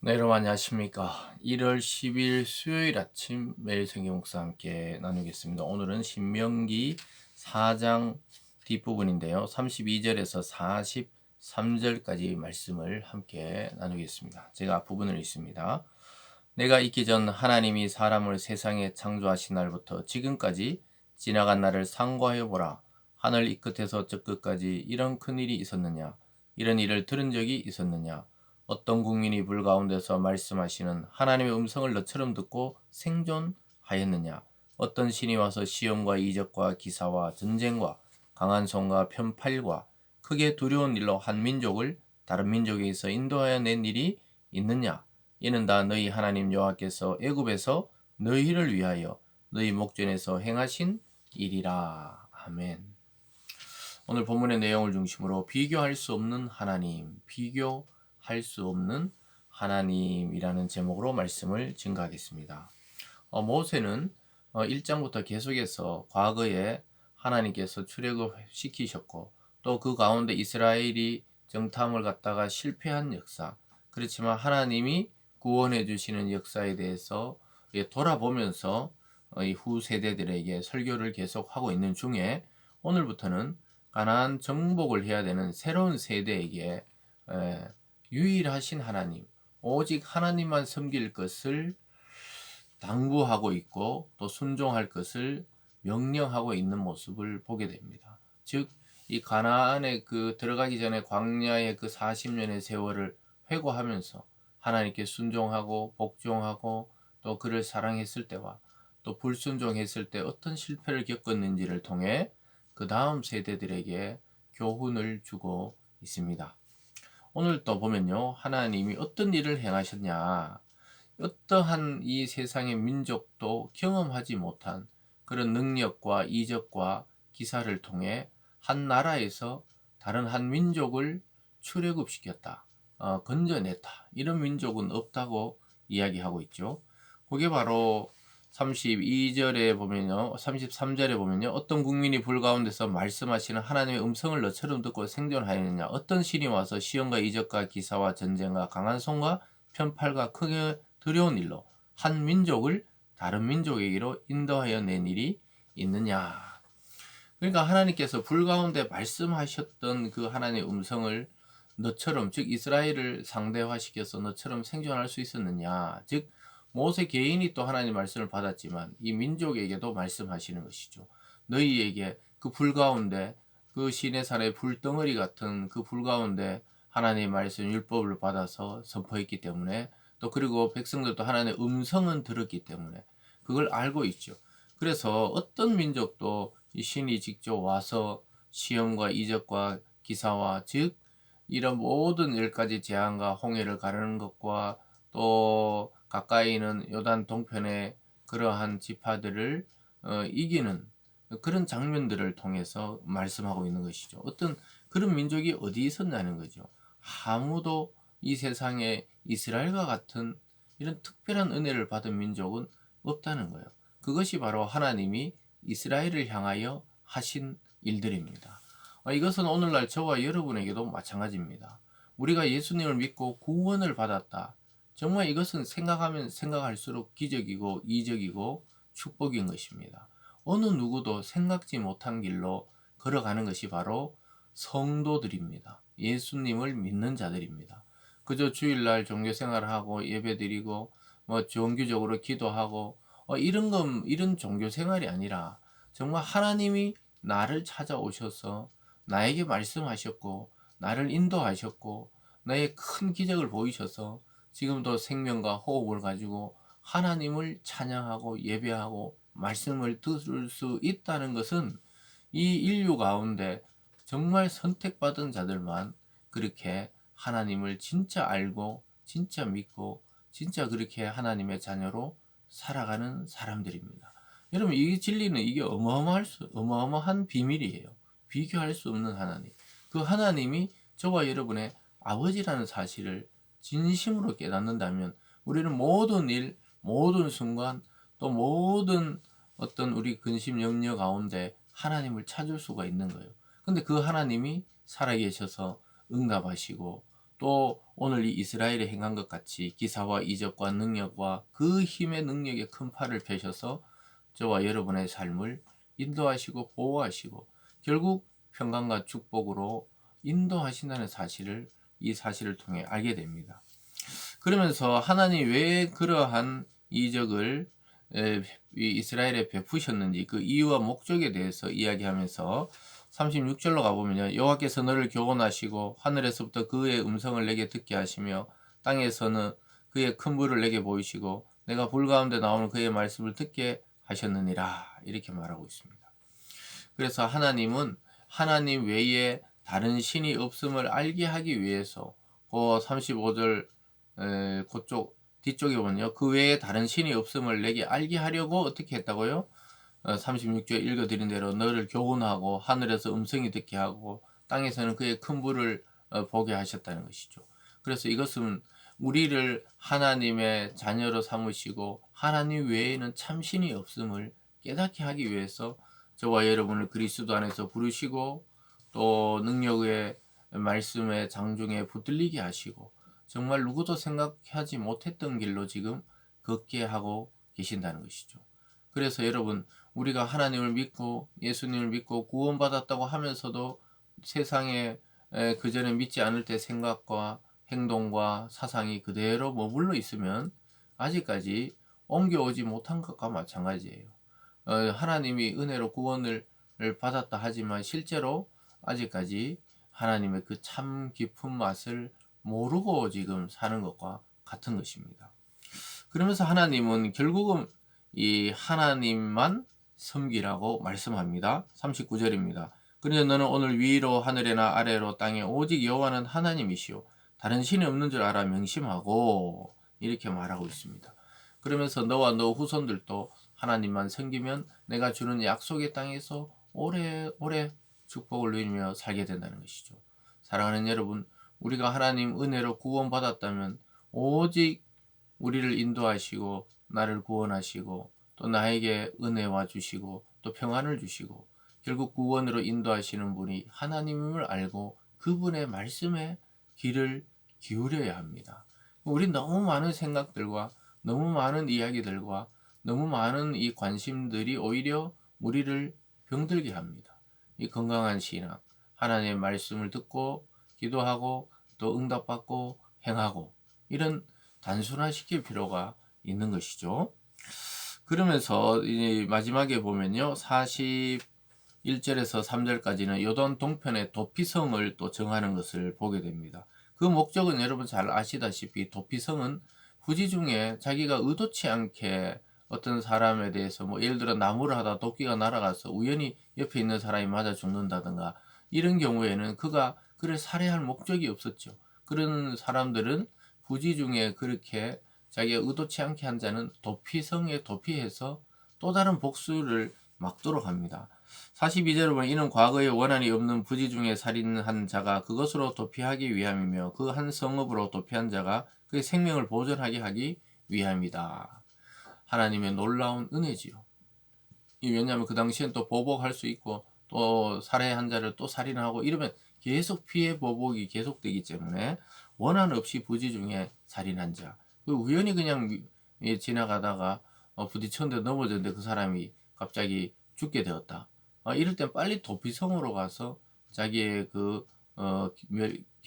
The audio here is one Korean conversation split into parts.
네, 여러분 안녕하십니까. 1월 10일 수요일 아침 매일 성경 목사 함께 나누겠습니다. 오늘은 신명기 4장 뒷부분인데요. 32절에서 43절까지 말씀을 함께 나누겠습니다. 제가 앞부분을 읽습니다. 내가 있기 전 하나님이 사람을 세상에 창조하신 날부터 지금까지 지나간 날을 상고하여 보라. 하늘 이 끝에서 저 끝까지 이런 큰 일이 있었느냐? 이런 일을 들은 적이 있었느냐? 어떤 국민이 불 가운데서 말씀하시는 하나님의 음성을 너처럼 듣고 생존하였느냐? 어떤 신이 와서 시험과 이적과 기사와 전쟁과 강한 손과 편팔과 크게 두려운 일로 한 민족을 다른 민족에서 인도하여 낸 일이 있느냐? 이는 다 너희 하나님 여호와께서 애굽에서 너희를 위하여 너희 목전에서 행하신 일이라. 아멘. 오늘 본문의 내용을 중심으로 비교할 수 없는 하나님, 비교 할 수 없는 하나님이라는 제목으로 말씀을 증가하겠습니다. 어, 모세는 어, 1장부터 계속해서 과거에 하나님께서 출애굽 시키셨고 또 그 가운데 이스라엘이 정탐을 갖다가 실패한 역사 그렇지만 하나님이 구원해 주시는 역사에 대해서 예, 돌아보면서 어, 이후 세대들에게 설교를 계속하고 있는 중에 오늘부터는 가나안 정복을 해야 되는 새로운 세대에게 에, 유일하신 하나님, 오직 하나님만 섬길 것을 당부하고 있고 또 순종할 것을 명령하고 있는 모습을 보게 됩니다. 즉, 이 가나안에 그 들어가기 전에 광야의 그 40년의 세월을 회고하면서 하나님께 순종하고 복종하고 또 그를 사랑했을 때와 또 불순종했을 때 어떤 실패를 겪었는지를 통해 그 다음 세대들에게 교훈을 주고 있습니다. 오늘 또 보면요. 하나님이 어떤 일을 행하셨냐. 어떠한 이 세상의 민족도 경험하지 못한 그런 능력과 이적과 기사를 통해 한 나라에서 다른 한 민족을 출애굽시켰다. 어, 건져냈다. 이런 민족은 없다고 이야기하고 있죠. 그게 바로 32절에 보면요. 33절에 보면요. 어떤 국민이 불 가운데서 말씀하시는 하나님의 음성을 너처럼 듣고 생존하였느냐. 어떤 신이 와서 시험과 이적과 기사와 전쟁과 강한 손과 편팔과 크게 두려운 일로 한 민족을 다른 민족에게로 인도하여 낸 일이 있느냐. 그러니까 하나님께서 불 가운데 말씀하셨던 그 하나님의 음성을 너처럼 즉 이스라엘을 상대화시켜서 너처럼 생존할 수 있었느냐. 즉 모세 개인이 또 하나님 말씀을 받았지만 이 민족에게도 말씀하시는 것이죠. 너희에게 그 불 가운데 그 신의 산의 불덩어리 같은 그 불 가운데 하나님의 말씀 율법을 받아서 선포했기 때문에 또 그리고 백성들도 하나님의 음성은 들었기 때문에 그걸 알고 있죠. 그래서 어떤 민족도 이 신이 직접 와서 시험과 이적과 기사와 즉 이런 모든 열 가지 재앙과 홍해를 가르는 것과 또 가까이는 요단 동편의 그러한 지파들을 어, 이기는 그런 장면들을 통해서 말씀하고 있는 것이죠. 어떤 그런 민족이 어디 있었냐는 거죠. 아무도 이 세상에 이스라엘과 같은 이런 특별한 은혜를 받은 민족은 없다는 거예요. 그것이 바로 하나님이 이스라엘을 향하여 하신 일들입니다. 어, 이것은 오늘날 저와 여러분에게도 마찬가지입니다. 우리가 예수님을 믿고 구원을 받았다. 정말 이것은 생각하면 생각할수록 기적이고 이적이고 축복인 것입니다. 어느 누구도 생각지 못한 길로 걸어가는 것이 바로 성도들입니다. 예수님을 믿는 자들입니다. 그저 주일날 종교 생활을 하고 예배드리고 뭐 정규적으로 기도하고 어, 이런 건 이런 종교 생활이 아니라 정말 하나님이 나를 찾아오셔서 나에게 말씀하셨고 나를 인도하셨고 나의 큰 기적을 보이셔서 지금도 생명과 호흡을 가지고 하나님을 찬양하고 예배하고 말씀을 들을 수 있다는 것은 이 인류 가운데 정말 선택받은 자들만 그렇게 하나님을 진짜 알고 진짜 믿고 진짜 그렇게 하나님의 자녀로 살아가는 사람들입니다. 여러분 이 진리는 이게 어마어마할 수 어마어마한 비밀이에요. 비교할 수 없는 하나님. 그 하나님이 저와 여러분의 아버지라는 사실을 진심으로 깨닫는다면 우리는 모든 일, 모든 순간, 또 모든 어떤 우리 근심 염려 가운데 하나님을 찾을 수가 있는 거예요. 근데 그 하나님이 살아계셔서 응답하시고 또 오늘 이 이스라엘에 행한 것 같이 기사와 이적과 능력과 그 힘의 능력에 큰 팔을 펴셔서 저와 여러분의 삶을 인도하시고 보호하시고 결국 평강과 축복으로 인도하신다는 사실을 이 사실을 통해 알게 됩니다. 그러면서 하나님 왜 그러한 이적을 이스라엘에 베푸셨는지 그 이유와 목적에 대해서 이야기하면서 36절로 가보면요. 여호와께서 너를 교훈하시고 하늘에서부터 그의 음성을 내게 듣게 하시며 땅에서는 그의 큰 불을 내게 보이시고 내가 불 가운데 나오는 그의 말씀을 듣게 하셨느니라 이렇게 말하고 있습니다. 그래서 하나님은 하나님 외에 다른 신이 없음을 알게 하기 위해서 그 35절 에, 그쪽 뒤쪽에 보면요. 그 외에 다른 신이 없음을 내게 알게 하려고 어떻게 했다고요? 어, 36절 읽어드린 대로 너를 교훈하고 하늘에서 음성이 듣게 하고 땅에서는 그의 큰 불을 어, 보게 하셨다는 것이죠. 그래서 이것은 우리를 하나님의 자녀로 삼으시고 하나님 외에는 참신이 없음을 깨닫게 하기 위해서 저와 여러분을 그리스도 안에서 부르시고 또 능력의 말씀의 장중에 붙들리게 하시고 정말 누구도 생각하지 못했던 길로 지금 걷게 하고 계신다는 것이죠. 그래서 여러분 우리가 하나님을 믿고 예수님을 믿고 구원받았다고 하면서도 세상에 그 전에 믿지 않을 때 생각과 행동과 사상이 그대로 머물러 있으면 아직까지 옮겨오지 못한 것과 마찬가지예요. 어, 하나님이 은혜로 구원을 받았다 하지만 실제로 아직까지 하나님의 그 참 깊은 맛을 모르고 지금 사는 것과 같은 것입니다. 그러면서 하나님은 결국은 이 하나님만 섬기라고 말씀합니다. 39절입니다. 그러나 너는 오늘 위로 하늘에나 아래로 땅에 오직 여호와는 하나님이시오. 다른 신이 없는 줄 알아 명심하고 이렇게 말하고 있습니다. 그러면서 너와 너 후손들도 하나님만 섬기면 내가 주는 약속의 땅에서 오래오래 축복을 누리며 살게 된다는 것이죠. 사랑하는 여러분, 우리가 하나님 은혜로 구원받았다면 오직 우리를 인도하시고 나를 구원하시고 또 나에게 은혜와 주시고 또 평안을 주시고 결국 구원으로 인도하시는 분이 하나님을 알고 그분의 말씀에 길을 기울여야 합니다. 우리 너무 많은 생각들과 너무 많은 이야기들과 너무 많은 이 관심들이 오히려 우리를 병들게 합니다. 이 건강한 신앙, 하나님의 말씀을 듣고 기도하고 또 응답받고 행하고 이런 단순화시킬 필요가 있는 것이죠. 그러면서 마지막에 보면요. 41절에서 3절까지는 요단 동편의 도피성을 또 정하는 것을 보게 됩니다. 그 목적은 여러분 잘 아시다시피 도피성은 후지 중에 자기가 의도치 않게 어떤 사람에 대해서 뭐 예를 들어 나무를 하다 도끼가 날아가서 우연히 옆에 있는 사람이 맞아 죽는다든가 이런 경우에는 그가 그를 살해할 목적이 없었죠. 그런 사람들은 부지 중에 그렇게 자기가 의도치 않게 한 자는 도피성에 도피해서 또 다른 복수를 막도록 합니다. 42절을 보면 이는 과거에 원한이 없는 부지 중에 살인한 자가 그것으로 도피하기 위함이며 그 한 성읍으로 도피한 자가 그의 생명을 보존하게 하기 위함이다. 하나님의 놀라운 은혜지요. 왜냐하면 그 당시엔 또 보복할 수 있고 또 살해한 자를 또 살인하고 이러면 계속 피해 보복이 계속되기 때문에 원한 없이 부지 중에 살인한 자. 그 우연히 그냥 지나가다가 어, 부딪혔는데 넘어졌는데 그 사람이 갑자기 죽게 되었다. 어, 이럴 땐 빨리 도피성으로 가서 자기의 그 어,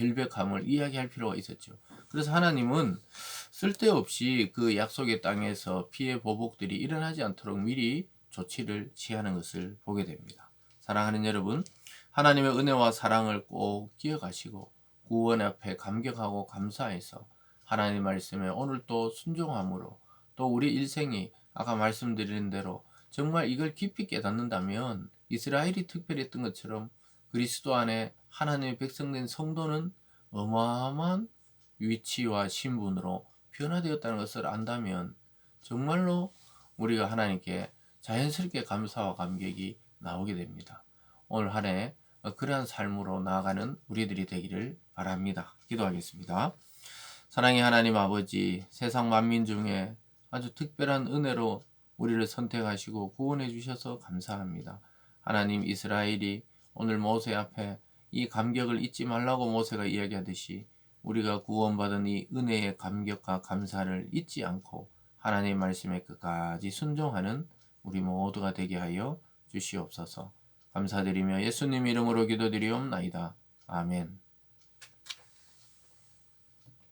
결백함을 이야기할 필요가 있었죠. 그래서 하나님은 쓸데없이 그 약속의 땅에서 피해 보복들이 일어나지 않도록 미리 조치를 취하는 것을 보게 됩니다. 사랑하는 여러분, 하나님의 은혜와 사랑을 꼭 기억하시고 구원 앞에 감격하고 감사해서 하나님 말씀에 오늘 또 순종함으로 또 우리 일생이 아까 말씀드린 대로 정말 이걸 깊이 깨닫는다면 이스라엘이 특별히 했던 것처럼 그리스도 안에 하나님의 백성된 성도는 어마어마한 위치와 신분으로 변화되었다는 것을 안다면 정말로 우리가 하나님께 자연스럽게 감사와 감격이 나오게 됩니다. 오늘 한 해 그러한 삶으로 나아가는 우리들이 되기를 바랍니다. 기도하겠습니다. 사랑의 하나님 아버지, 세상 만민 중에 아주 특별한 은혜로 우리를 선택하시고 구원해 주셔서 감사합니다. 하나님 이스라엘이 오늘 모세 앞에 이 감격을 잊지 말라고 모세가 이야기하듯이 우리가 구원받은 이 은혜의 감격과 감사를 잊지 않고 하나님의 말씀에 끝까지 순종하는 우리 모두가 되게 하여 주시옵소서. 감사드리며 예수님 이름으로 기도드리옵나이다. 아멘.